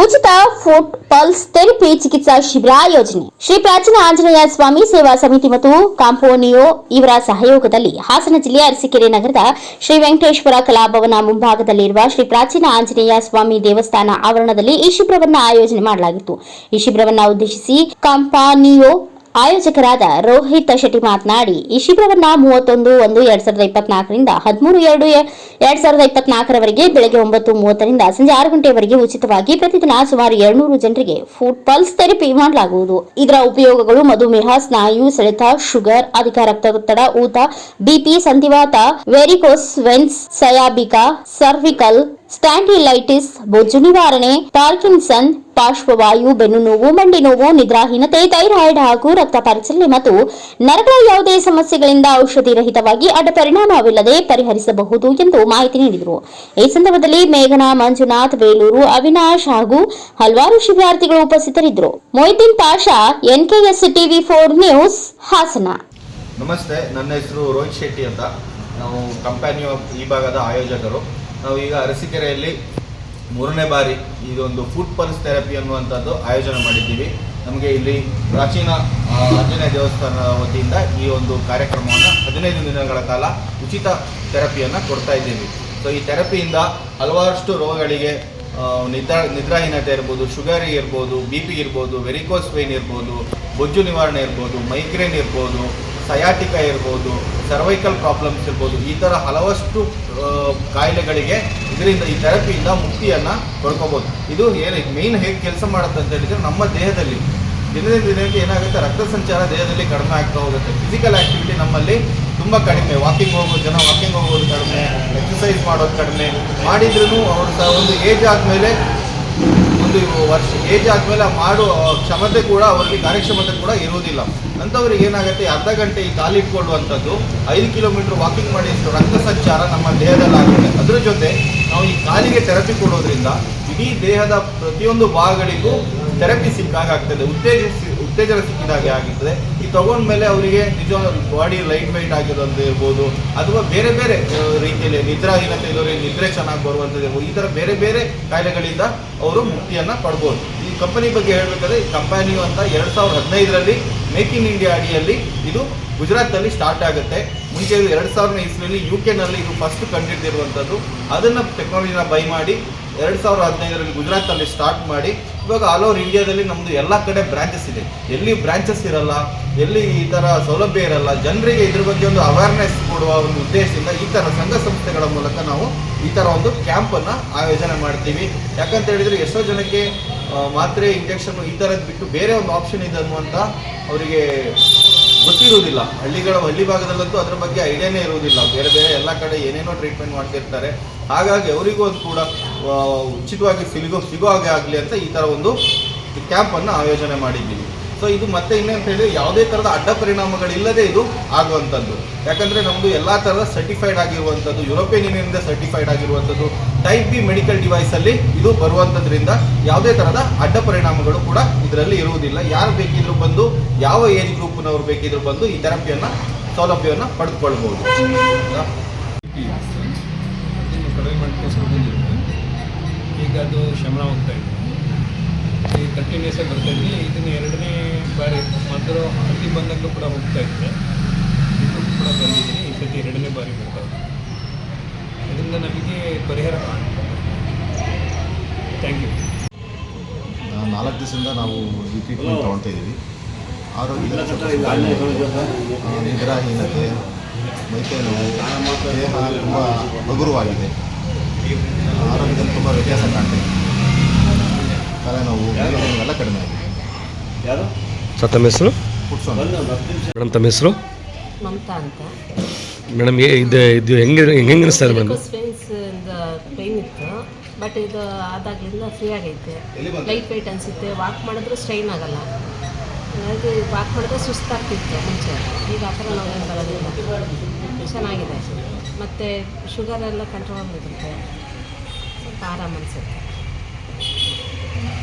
ಉಚಿತ foot pulse therapy ಚಿಕಿತ್ಸಾ ಶಿಬಿರ ಯೋಜನೆ. ಶ್ರೀ ಪ್ರಾಚೀನ ಆಂಜನೇಯ ಸ್ವಾಮಿ ಸೇವಾ ಸಮಿತಿ ಮತ್ತು ಕಾಂಪೋನಿಯೋ ಇವರ ಸಹಯೋಗದಲ್ಲಿ ಹಾಸನ ಜಿಲ್ಲೆಯ ಅರಸೀಕೆರೆ ನಗರದ ಶ್ರೀ ವೆಂಕಟೇಶ್ವರ ಕಲಾಭವನ ಮುಂಭಾಗದಲ್ಲಿರುವ ಶ್ರೀ ಪ್ರಾಚೀನ ಆಂಜನೇಯ ಸ್ವಾಮಿ ದೇವಸ್ಥಾನ ಆವರಣದಲ್ಲಿ ಈ ಶಿಬಿರವನ್ನು ಆಯೋಜನೆ ಮಾಡಲಾಗಿತ್ತು. ಈ ಶಿಬಿರವನ್ನು ಉದ್ದೇಶಿಸಿ ಕಾಂಪಾನಿಯೋ ಆಯೋಜಕರಾದ ರೋಹಿತ್ ಶೆಟ್ಟಿ ಮಾತನಾಡಿ, ಈ ಶಿಬಿರವನ್ನ ಮೂವತ್ತೊಂದು ಒಂದು ಎರಡ್ ಸಾವಿರದ ಇಪ್ಪತ್ನಾಲ್ಕರಿಂದ ಹದಿಮೂರು ಎರಡು ಎರಡ್ ಸಾವಿರದ ಇಪ್ಪತ್ನಾಲ್ಕರವರೆಗೆ ಬೆಳಗ್ಗೆ ಒಂಬತ್ತು ಮೂವತ್ತರಿಂದ ಸಂಜೆ ಆರು ಗಂಟೆಯವರೆಗೆ ಉಚಿತವಾಗಿ ಪ್ರತಿದಿನ ಸುಮಾರು ಎರಡ್ನೂರು ಜನರಿಗೆ ಫುಡ್ ಪಲ್ಸ್ ಥೆರಪಿ ಮಾಡಲಾಗುವುದು. ಇದರ ಉಪಯೋಗಗಳು ಮಧುಮೇಹ ಸ್ನಾಯು, ಸೆಳೆತ, ಶುಗರ್, ಅಧಿಕ ರಕ್ತದೊತ್ತಡ ಊತ ಬಿಪಿ ಸಂಧಿವಾತ ವೆರಿಕೋಸ್ ವೆನ್ಸ್ ಸಯಾಬಿಕಾ ಸರ್ವಿಕಲ್ ಸ್ಟ್ಯಾಂಡಿಲೈಟಿಸ್ ಬೊಜ್ಜು ನಿವಾರಣೆ ಪಾರ್ಕಿನ್ಸನ್ ಪಾರ್ಶ್ವವಾಯು, ಬೆನ್ನು ನೋವು, ಮಂಡಿ ನೋವು, ನಿದ್ರಾಹೀನತೆ, ಥೈರಾಯ್ಡ್ ಹಾಗೂ ರಕ್ತ ಪರಿಚಲನೆ ಮತ್ತು ನರಗಳ ಯಾವುದೇ ಸಮಸ್ಯೆಗಳಿಂದ ಔಷಧಿ ರಹಿತವಾಗಿ ಅಡ್ಡ ಪರಿಣಾಮವಿಲ್ಲದೆ ಪರಿಹರಿಸಬಹುದು ಎಂದು ಮಾಹಿತಿ ನೀಡಿದರು. ಈ ಸಂದರ್ಭದಲ್ಲಿ ಮೇಘನಾ, ಮಂಜುನಾಥ್, ಬೇಲೂರು ಅವಿನಾಶ್ ಹಾಗೂ ಹಲವಾರು ಶಿಬಿರಾರ್ಥಿಗಳು ಉಪಸ್ಥಿತರಿದ್ದರು. Moideen Pasha NKS TV four news, Hassan. ನಮಸ್ತೆ, ನನ್ನ ಹೆಸರು ರೋಹಿತ್ ಶೆಟ್ಟಿ ಅಂತ. ನಾವು ಕಂಪ್ಯಾನಿ ಈ ಭಾಗದ ಆಯೋಜಕರು. ನಾವು ಈಗ ಅರಸೀಕೆರೆಯಲ್ಲಿ ಮೂರನೇ ಬಾರಿ ಇದೊಂದು ಫುಡ್ ಪಲ್ಸ್ ಥೆರಪಿ ಅನ್ನುವಂಥದ್ದು ಆಯೋಜನೆ ಮಾಡಿದ್ದೀವಿ. ನಮಗೆ ಇಲ್ಲಿ ಪ್ರಾಚೀನ ಆಂಜನೇಯ ದೇವಸ್ಥಾನ ವತಿಯಿಂದ ಈ ಒಂದು ಕಾರ್ಯಕ್ರಮವನ್ನು ಹದಿನೈದು ದಿನಗಳ ಕಾಲ ಉಚಿತ ಥೆರಪಿಯನ್ನು ಕೊಡ್ತಾ ಇದ್ದೀವಿ. ಸೊ ಈ ಥೆರಪಿಯಿಂದ ಹಲವಾರಷ್ಟು ರೋಗಗಳಿಗೆ ನಿದ್ರಾ, ನಿದ್ರಾಹೀನತೆ ಇರ್ಬೋದು, ಶುಗರ್ ಇರ್ಬೋದು, ಬಿ ಪಿ ಇರ್ಬೋದು ವೆರಿಕೋಸ್ ಪೇನ್ ಇರ್ಬೋದು, ಬೊಜ್ಜು ನಿವಾರಣೆ ಇರ್ಬೋದು ಮೈಗ್ರೇನ್ ಇರ್ಬೋದು ಸಯಾಟಿಕ ಇರ್ಬೋದು ಸರ್ವೈಕಲ್ ಪ್ರಾಬ್ಲಮ್ಸ್ ಇರ್ಬೋದು, ಈ ಥರ ಹಲವಷ್ಟು ಕಾಯಿಲೆಗಳಿಗೆ ಇದರಿಂದ ಈ ಥೆರಪಿಯಿಂದ ಮುಕ್ತಿಯನ್ನು ಪಡ್ಕೋಬೋದು. ಇದು ಏನು ಮೇನ್ ಹೇಗೆ ಕೆಲಸ ಮಾಡುತ್ತೆ ಅಂತ ಹೇಳಿದರೆ ನಮ್ಮ ದೇಹದಲ್ಲಿ ದಿನದಿಂದ ದಿನಕ್ಕೆ ಏನಾಗುತ್ತೆ ರಕ್ತ ಸಂಚಾರ ದೇಹದಲ್ಲಿ ಕಡಿಮೆ ಆಗ್ತಾ ಹೋಗುತ್ತೆ. ಫಿಸಿಕಲ್ ಆ್ಯಕ್ಟಿವಿಟಿ ನಮ್ಮಲ್ಲಿ ತುಂಬ ಕಡಿಮೆ. ವಾಕಿಂಗ್ ಹೋಗೋದು ಜನ ವಾಕಿಂಗ್ ಹೋಗೋದು ಕಡಿಮೆ ಎಕ್ಸಸೈಸ್ ಮಾಡೋದು ಕಡಿಮೆ. ಮಾಡಿದ್ರೂ ಅವರು ಒಂದು ಏಜ್ ಆದಮೇಲೆ ಒಂದು ವರ್ಷ ಏಜ್ ಆದಮೇಲೆ ಮಾಡೋ ಕ್ಷಮತೆ ಕೂಡ, ಅವರಿಗೆ ಕಾರ್ಯಕ್ಷಮತೆ ಕೂಡ ಇರುವುದಿಲ್ಲ. ಅಂಥವ್ರಿಗೆ ಏನಾಗುತ್ತೆ, ಅರ್ಧ ಗಂಟೆ ಈ ಕಾಲಿಟ್ಕೊಳ್ಳುವಂಥದ್ದು ಐದು ಕಿಲೋಮೀಟರ್ ವಾಕಿಂಗ್ ಮಾಡಿದಷ್ಟು ರಕ್ತ ಸಂಚಾರ ನಮ್ಮ ದೇಹದಲ್ಲಿ ಆಗುತ್ತೆ. ಅದ್ರ ಜೊತೆ ನಾವು ಈ ಕಾಲಿಗೆ ಥೆರಪಿ ಕೊಡೋದ್ರಿಂದ ಇಡೀ ದೇಹದ ಪ್ರತಿಯೊಂದು ಭಾಗಗಳಿಗೂ ಥೆರಪಿ ಸಿಕ್ಕಾಗ ಆಗ್ತದೆ. ಉತ್ತೇಜಿಸಿ ಉತ್ತೇಜನ ಸಿಕ್ಕಿದಾಗೆ ಆಗಿರ್ತದೆ ಈ ತಗೊಂಡ್ಮೇಲೆ ಅವರಿಗೆ ನಿಜ ಬಾಡಿ ಲೈಟ್ ವೈಟ್ ಆಗಿರೋದು ಇರ್ಬೋದು, ಅಥವಾ ಬೇರೆ ಬೇರೆ ರೀತಿಯಲ್ಲಿ ನಿದ್ರಾಹೀನತೆ ಇರೋರಿಗೆ ನಿದ್ರೆ ಚೆನ್ನಾಗಿ ಬರುವಂಥದ್ದು ಇರ್ಬೋದು, ಈ ಥರ ಬೇರೆ ಬೇರೆ ಕಾಯಿಲೆಗಳಿಂದ ಅವರು ಮುಕ್ತಿಯನ್ನು ಪಡ್ಬೋದು. ಈ ಕಂಪನಿ ಬಗ್ಗೆ ಹೇಳಬೇಕಾದ್ರೆ, ಈ ಕಂಪನಿಯು ಅಂತ ಎರಡು ಸಾವಿರದ ಹದಿನೈದರಲ್ಲಿ ಮೇಕ್ ಇನ್ ಇಂಡಿಯಾ ಅಡಿಯಲ್ಲಿ ಇದು ಗುಜರಾತಲ್ಲಿ ಸ್ಟಾರ್ಟ್ ಆಗುತ್ತೆ. ಮುಂಚೆ ಇದು ಎರಡು ಸಾವಿರದ ಇಸ್ವಿಯಲ್ಲಿ ಯು ಕೆನಲ್ಲಿ ಇದು ಫಸ್ಟ್ ಕಂಡಿಡ್ದಿರುವಂಥದ್ದು ಅದನ್ನು ಟೆಕ್ನಾಲಜಿನ ಬೈ ಮಾಡಿ ಎರಡು ಸಾವಿರದ ಹದಿನೈದರಲ್ಲಿ ಗುಜರಾತಲ್ಲಿ ಸ್ಟಾರ್ಟ್ ಮಾಡಿ, ಇವಾಗ ಆಲ್ ಓವರ್ ಇಂಡಿಯಾದಲ್ಲಿ ನಮ್ಮದು ಎಲ್ಲ ಕಡೆ ಬ್ರಾಂಚಸ್ ಇದೆ. ಎಲ್ಲಿ ಬ್ರಾಂಚಸ್ ಇರಲ್ಲ, ಎಲ್ಲಿ ಈ ಥರ ಸೌಲಭ್ಯ ಇರಲ್ಲ, ಜನರಿಗೆ ಇದ್ರ ಬಗ್ಗೆ ಒಂದು ಅವೇರ್ನೆಸ್ ಕೊಡುವ ಒಂದು ಉದ್ದೇಶದಿಂದ ಈ ಥರ ಸಂಘ ಸಂಸ್ಥೆಗಳ ಮೂಲಕ ನಾವು ಈ ಥರ ಒಂದು ಕ್ಯಾಂಪನ್ನು ಆಯೋಜನೆ ಮಾಡ್ತೀವಿ. ಯಾಕಂತ ಹೇಳಿದರೆ ಎಷ್ಟೋ ಜನಕ್ಕೆ ಮಾತ್ರೆ ಇಂಜೆಕ್ಷನ್ ಈ ಥರದ್ದು ಬಿಟ್ಟು ಬೇರೆ ಒಂದು ಆಪ್ಷನ್ ಇದೆ ಅನ್ನುವಂಥ ಅವರಿಗೆ ಗೊತ್ತಿರುವುದಿಲ್ಲ. ಹಳ್ಳಿಗಳ ಹಳ್ಳಿ ಭಾಗದಲ್ಲಂತೂ ಅದ್ರ ಬಗ್ಗೆ ಐಡಿಯಾನೇ ಇರುವುದಿಲ್ಲ. ಬೇರೆ ಬೇರೆ ಎಲ್ಲ ಕಡೆ ಏನೇನೋ ಟ್ರೀಟ್ಮೆಂಟ್ ಮಾಡ್ತಿರ್ತಾರೆ. ಹಾಗಾಗಿ ಅವರಿಗೂ ಅದು ಕೂಡ ಉಚಿತವಾಗಿ ಸಿಗೋ ಸಿಗೋ ಹಾಗೆ ಆಗಲಿ ಅಂತ ಈ ಥರ ಒಂದು ಕ್ಯಾಂಪನ್ನು ಆಯೋಜನೆ ಮಾಡಿದ್ದೀವಿ ಸೊ ಇದು ಮತ್ತೆ ಇನ್ನೇನು ಹೇಳಿದ್ರೆ ಯಾವುದೇ ಥರದ ಅಡ್ಡ ಪರಿಣಾಮಗಳಿಲ್ಲದೆ ಇದು ಆಗುವಂಥದ್ದು. ಯಾಕಂದರೆ ನಮ್ಮದು ಎಲ್ಲ ಥರದ ಸರ್ಟಿಫೈಡ್ ಆಗಿರುವಂಥದ್ದು ಯುರೋಪಿಯನ್ ಯೂನಿಯನ್ನಿಂದ ಸರ್ಟಿಫೈಡ್ ಆಗಿರುವಂಥದ್ದು ಟೈಪ್ ಬಿ ಮೆಡಿಕಲ್ ಡಿವೈಸಲ್ಲಿ ಇದು ಬರುವಂತದ್ರಿಂದ ಯಾವುದೇ ತರಹದ ಅಡ್ಡ ಪರಿಣಾಮಗಳು ಕೂಡ ಇದರಲ್ಲಿ ಇರುವುದಿಲ್ಲ. ಯಾರು ಬೇಕಿದ್ರು ಬಂದು, ಯಾವ ಏಜ್ ಗ್ರೂಪ್ನವ್ರು ಬೇಕಿದ್ರು ಬಂದು ಈ ಥೆರಪಿಯನ್ನ, ಸೌಲಭ್ಯವನ್ನು ಪಡೆದುಕೊಳ್ಬಹುದು. ಈಗ ಅದು ಶಮನ ಹೋಗ್ತಾ ಇದೆ. ಈ ಕಂಟಿನ್ಯೂಸ್ ಆಗಿ ಬರ್ತಾ ಇದನ್ನು ಎರಡನೇ ಬಾರಿ ಮೊದಲು ಅಲ್ಲಿ ಬಂದಾಗಲೂ ಕೂಡ ಹೋಗ್ತಾ ಇದ್ದೆ ಇದು ಕೂಡ ಬಂದಿದ್ದೀನಿ. ಈ ಸತಿ ಎರಡನೇ ಬಾರಿ ಬರ್ತಾ ಇದೆ. ಇದರಿಂದ ನಮಗೆ ಪರಿಹಾರ ಥ್ಯಾಂಕ್ ಯು ನಾಲ್ಕು ದಿವಸದಿಂದ ನಾವು ಈ ಟ್ರೀಟ್ಮೆಂಟ್ ತೊಗೊಳ್ತಾ ಇದ್ದೀವಿ. ಆರೋಗ್ಯದಲ್ಲಿ ಸ್ವಲ್ಪ ಸುಧಾರಣೆ ಆಗಿದೆ. ಆ, ನಿದ್ರಾಹೀನತೆ ಮೈಕೈ ನೋವು ದೇಹ ತುಂಬ ಹಗುರವಾಗಿದೆ. ಆರೋಗ್ಯದಲ್ಲಿ ತುಂಬ ವ್ಯತ್ಯಾಸ ಕಾಣ್ತೇವೆ ತಲೆನೋವು ಎಲ್ಲ ಕಡಿಮೆ ಆಗಿದೆ. ಸರ್ ತಮ್ಮ ಹೆಸರು? ಮೇಡಮ್ ತಮ್ಮ ಹೆಸರು? ಮಮತಾ ಅಂತ. ಮೇಡಮ್ ಇದು ಇದು ಹೆಂಗೆ ಹೆಂಗೆ ಅನಿಸ್ತಾರೆ ಮೇಡಮ್? ಸ್ಪೇನ್ಸ್ ಇಂದ ಪೇನ್ ಇತ್ತು ಬಟ್ ಇದು ಆದಾಗ್ಲಿಂದ ಫ್ರೀ ಆಗೈತೆ. ಲೈಟ್ ವೆಯ್ಟ್ ಅನಿಸುತ್ತೆ ವಾಕ್ ಮಾಡಿದ್ರು ಸ್ಟ್ರೈನ್ ಆಗಲ್ಲ. ಹಾಗಾಗಿ ವಾಕ್ ಮಾಡಿದ್ರೆ ಸುಸ್ತಾಗ್ತಿತ್ತು ಮುಂಚೆ. ಈಗ ಆ ಥರ ನೋವೇನು ಬರೋದಿಲ್ಲ. ಚೆನ್ನಾಗಿದೆ. ಮತ್ತು ಶುಗರ್ ಎಲ್ಲ ಕಂಟ್ರೋಲ್ ಇರುತ್ತೆ ಸ್ವಲ್ಪ ಆರಾಮ ಅನಿಸುತ್ತೆ.